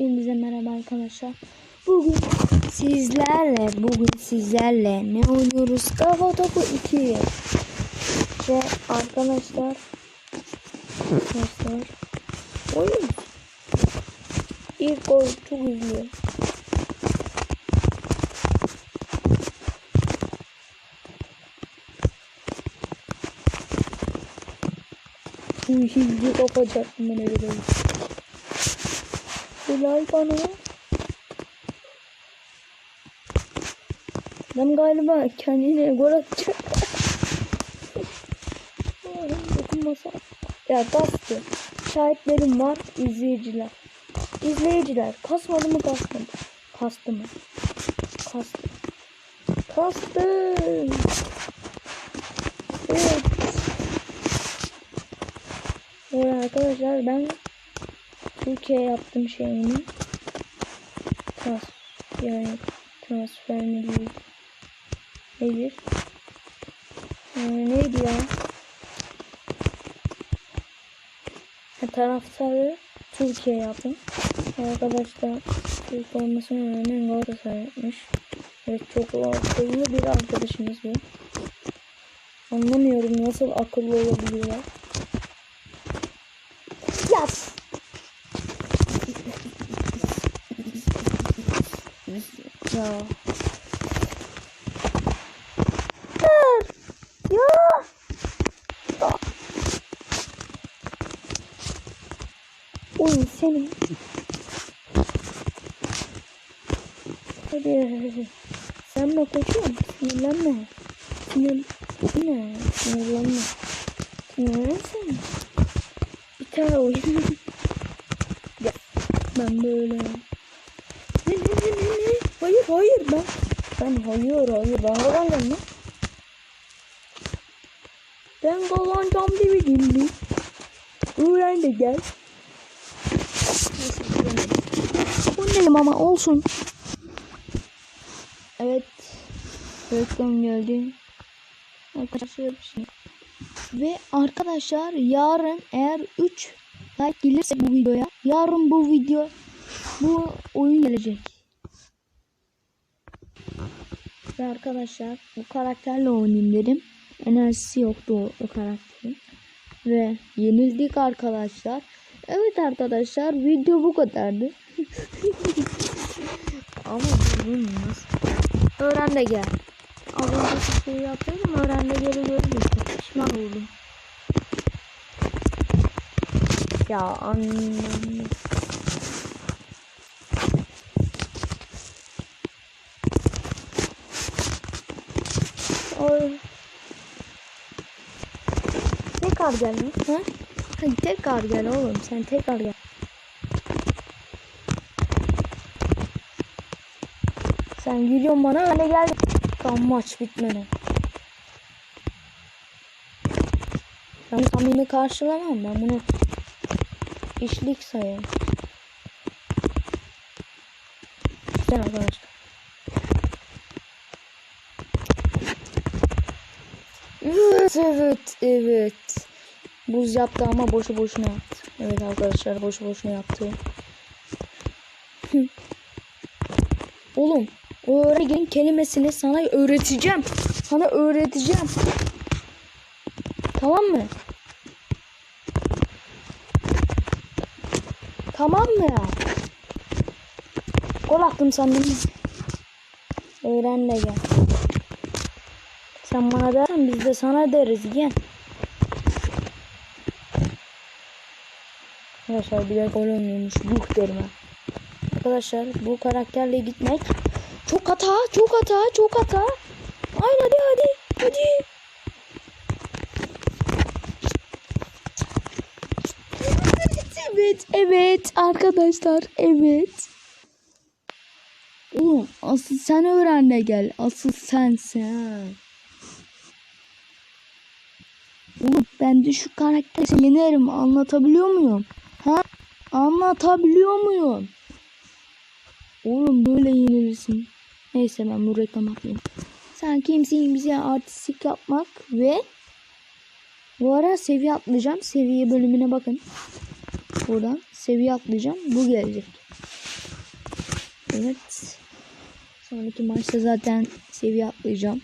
Hepinize merhaba arkadaşlar. Bugün sizlerle, bugün sizlerle ne oynuyoruz? Kafa topu 2. Ve arkadaşlar arkadaşlar oyun ilk gol çok üzülüyor. Bu hizli kapacaktım ben öyle böyle. Helal bana. Ben galiba kendine gol atacak. Dokunmasa. Ya bastı. Şahitlerim var. izleyiciler. İzleyiciler. Kasmadı mı kasmadı. Kastı mı? Kastı. Kastı. Evet. Evet arkadaşlar ben Türkiye yaptım şeyini. Trans yani transferini değil. Nedir? Ee, neydi ya? Ha, taraftarı Türkiye yaptım. Arkadaşlar Türk olmasına rağmen Galatasaray yapmış. Evet çok akıllı bir arkadaşımız bu. Anlamıyorum nasıl akıllı olabiliyorlar. Ya. Dur. Ya. Oy senin. Hadi. Sen mi koçum? Sinirlenme. Sinir... Ne? Sinirlenme. Sinirlensen. Bir tane oyun. ya. Ben böyle. Ne ne ne ne ne? Hayır ben. Ben hayır hayır ben kazanacağım lan. Ben kazanacağım demedim mi? Öğren de gel. Neyse. Öndeyim ama olsun. Evet. Reklam geldi. Arkadaşlar bir şey. Ve arkadaşlar yarın eğer 3 like gelirse bu videoya yarın bu video bu oyun gelecek. Ve arkadaşlar bu karakterle oynayayım dedim. Enerjisi yoktu o, o karakterin. Ve yenildik arkadaşlar. Evet arkadaşlar video bu kadardı. Ama bunu nasıl? Öğren de gel. Az önceki şeyi yapıyordum öğren de geri çok pişman oldum. Ya annem. Tekrar gel? Ha? Hadi tekrar gel oğlum sen tekrar gel. Sen gülüyorsun bana öyle gel. Tam maç bitmedi. Ben tahmini karşılamam ben bunu işlik sayarım. Güzel arkadaşlar. Evet evet evet. Buz yaptı ama boşu boşuna yaptı. Evet arkadaşlar boşu boşuna yaptı. Oğlum o öğretmen kelimesini sana öğreteceğim. Sana öğreteceğim. Tamam mı? Tamam mı ya? Gol attım sandım. Öğren de gel. Sen bana dersen biz de sana deriz gel. Arkadaşlar bir de gol oynuyormuş. Yuh derim ha. Arkadaşlar bu karakterle gitmek çok hata, çok hata, çok hata. Aynen hadi hadi, hadi. Evet, evet arkadaşlar, evet. Oğlum asıl sen öğren de gel. Asıl sen sen. Oğlum ben de şu karakteri yenerim. Anlatabiliyor muyum? Ha? Anlatabiliyor muyum? Oğlum böyle yenilirsin. Neyse ben bu reklam atmayayım. Sen kimsin bize artistik yapmak ve bu ara seviye atlayacağım. Seviye bölümüne bakın. Buradan seviye atlayacağım. Bu gelecek. Evet. Sonraki maçta zaten seviye atlayacağım.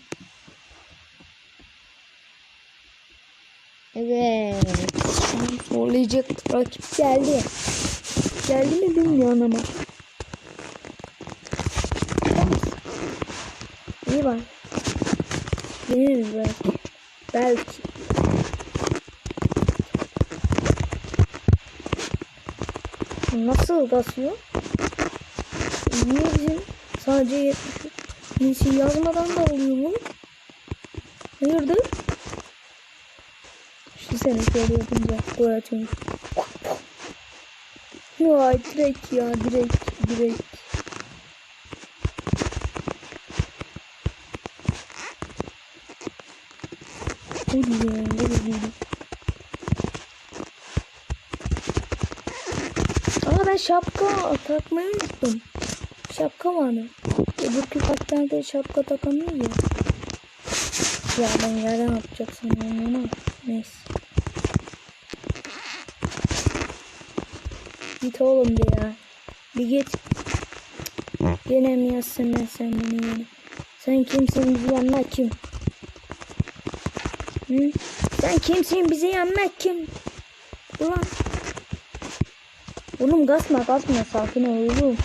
Evet. Zorlayacak rakip geldi. Geldi mi bilmiyorum ama. İyi var. Yeniriz belki. Belki. Nasıl basıyor? Niye bizim sadece 70 Neyse yazmadan da oluyor mu? Hayırdır? Şu sene şöyle yapınca gol. Vay direkt ya direkt direkt. Ya hadi ya. Aa ben şapka takmayı unuttum. Şapka vardı. Öbür karakterде şapka takamıyor ya. Ya ben yerden atacak sanıyorum ama neyse. Git oğlum bir ya. Bir git. Yenemiyorsun ben sen beni yine. Sen kimsin bizi yenmek kim? Hı? Sen kimsin bizi yenmek kim? Ulan. Oğlum kasma kasma sakin ol oğlum.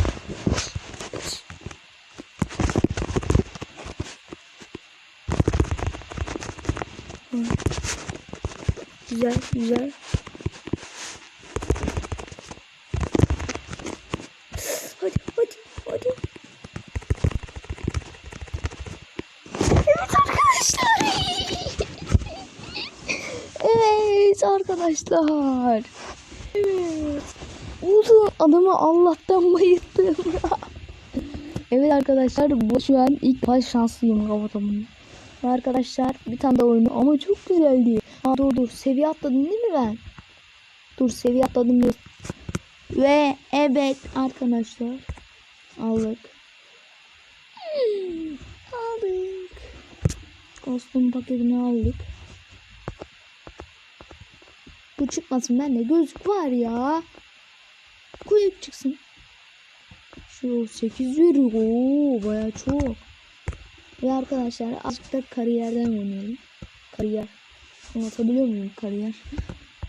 Güzel güzel. Hadi hadi hadi. Evet arkadaşlar. Evet arkadaşlar. Evet. Adamı Allah'tan bayıldım. evet arkadaşlar bu şu an ilk baş şanslıyım kapatamın. Arkadaşlar bir tane daha oyunu ama çok güzeldi. Aa dur dur seviye atladım değil mi ben? Dur seviye atladım dur. Ve evet arkadaşlar aldık. Hmm, aldık. Kostüm paketini aldık. Bu çıkmasın bende gözlük var ya. Koyup çıksın. Şu 8 veriyor. Oo baya çok. Ve arkadaşlar azıcık da kariyerden oynayalım. Kariyer. Anlatabiliyor muyum kariyer?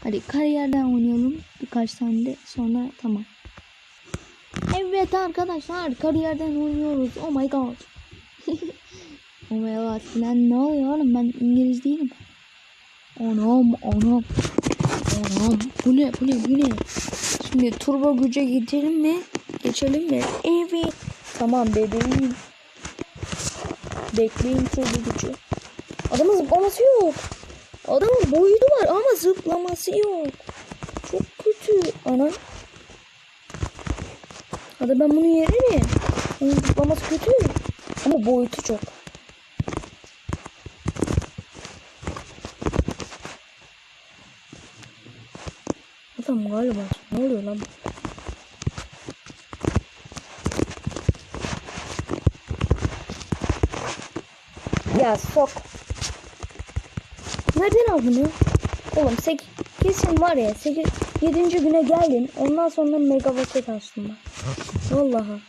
Hadi kariyerden oynayalım. Birkaç tane de sonra tamam. Evet arkadaşlar kariyerden oynuyoruz. Oh my god. oh my god. Lan ne oluyor oğlum ben İngiliz değilim. Anam anam. Anam bu ne bu ne bu ne? Şimdi turbo güce geçelim mi? Geçelim mi? Evet. Tamam bebeğim. Bekleyin turbo gücü. Adamın zıplaması yok. Adamın boyutu var ama zıplaması yok. Çok kötü. Ana. Hadi ben bunu yerim. Onun zıplaması kötü. Ama boyutu çok. Adam galiba. Ne oluyor lan? Ya sok. Nereden aldın ya? Oğlum sek kesin var ya 8 7. güne geldin. Ondan sonra mega açtım ben. Vallahi.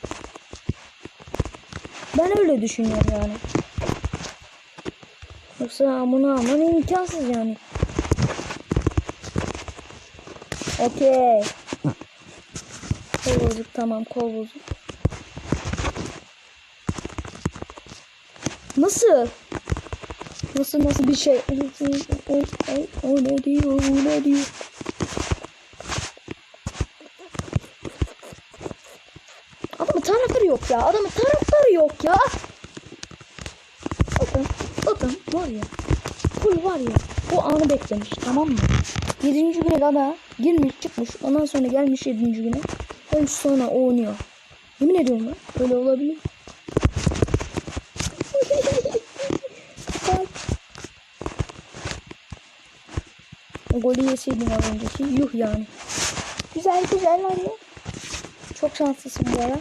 Ben öyle düşünüyorum yani. Yoksa bunu alman imkansız yani. Okey. Kol bozuk tamam kol bozuk. Nasıl? Nasıl nasıl bir şey? O, o, o, o ne diyor? O ne diyor? Adamın taraftarı yok ya. Adamın taraftarı yok ya. Bakın. Bakın var ya. Full var ya. Bu anı beklemiş tamam mı? 7. güne kadar girmiş çıkmış. Ondan sonra gelmiş 7. güne. Hem sonra oynuyor. Yemin ediyorum lan. Böyle olabilir. O golü yeseydin az önceki. Yuh yani. Güzel güzel ya. Çok şanslısın bu ara.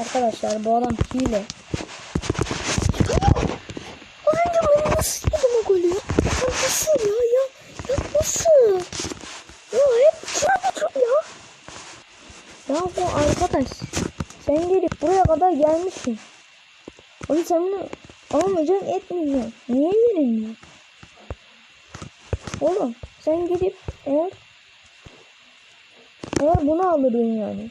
Arkadaşlar bu adam hile. Az önce ben nasıl yedim o golü? Ya nasıl ya ya? Ya nasıl? Ya hep trap trap ya. Ya arkadaş. Sen gelip buraya kadar gelmişsin. Oğlum sen bunu almayacaksın etmeyeceksin. Niye yenilmiyor? Oğlum sen gidip eğer eğer bunu alırdın yani.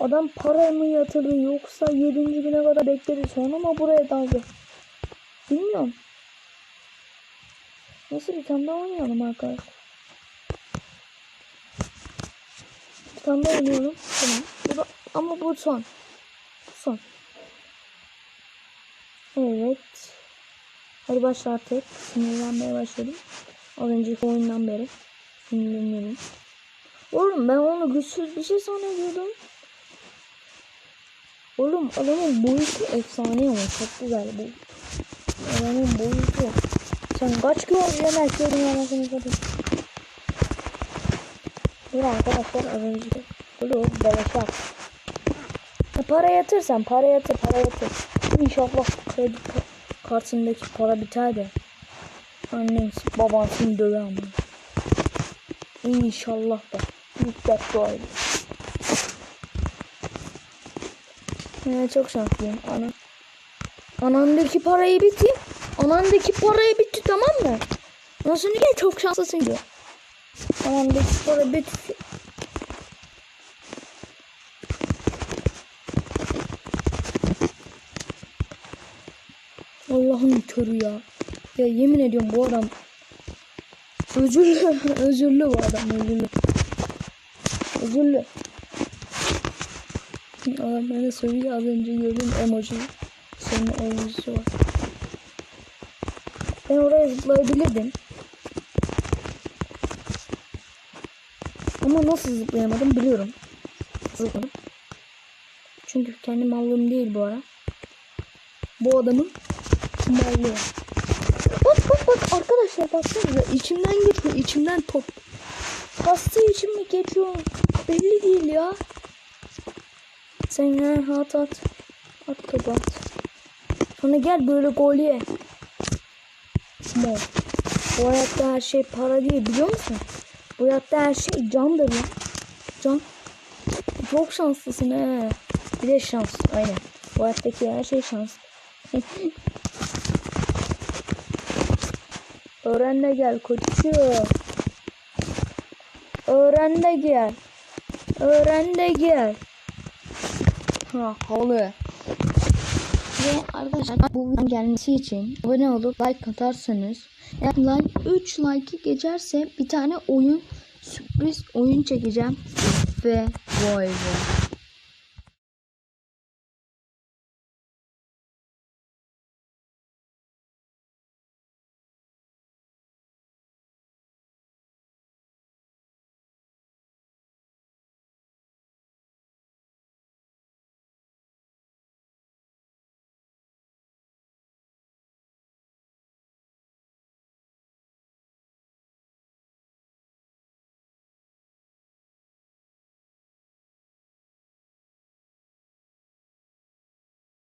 Adam para mı yatırdı yoksa 7. güne kadar bekledi sonra mı buraya daldı? Bilmiyorum. Neyse bir tane daha oynayalım arkadaşlar. Bir tane daha oynayalım. Tamam. Bu da, ama bu son. Son. Evet. Hadi başla artık. Sinirlenmeye başladım. Az önceki oyundan beri. Sinirleniyorum. Oğlum ben onu güçsüz bir şey zannediyordum. Oğlum adamın boyutu efsane ama çok güzel bu. Adamın boyutu. Sen kaç kilo yemeklerin anasını satayım. Bir arkadaşlar az önce. Oğlum. Ya para yatırsan para yatır para yatır. İnşallah kredi ka- kartındaki para biter de. Annen babasını döver ama. İnşallah da. Lütfen dua edin. Çok şanslıyım. Ana. Anandaki parayı bitti. Anandaki parayı bitti tamam mı? Nasıl niye çok şanslısın diyor. Anandaki para bitti. Allah'ın körü ya. Ya yemin ediyorum bu adam özürlü, özürlü bu adam özürlü. Özürlü. Adam bana söylüyor az önce gördüm emoji. Senin emojisi var. Ben oraya zıplayabilirdim. Ama nasıl zıplayamadım biliyorum. Zıpladım. Çünkü kendi mallığım değil bu ara. Bu adamın mallığı. Bak bak bak arkadaşlar baksanıza içimden geçiyor içimden top. Hasta içim mi geçiyor belli değil ya. Sen ha at at. At topu at. Sonra gel böyle gol ye. Bu hayatta her şey para değil biliyor musun? Bu hayatta her şey candır ya. Can. Çok şanslısın he. Bir de şans. Aynen. Bu hayattaki her şey şans. Öğren de gel koçum. Öğren de gel. Öğren de gel. Ha havalı. Ve arkadaşlar bu videonun gelmesi için abone olup like atarsanız eğer like 3 like'ı geçerse bir tane oyun sürpriz oyun çekeceğim ve vay vay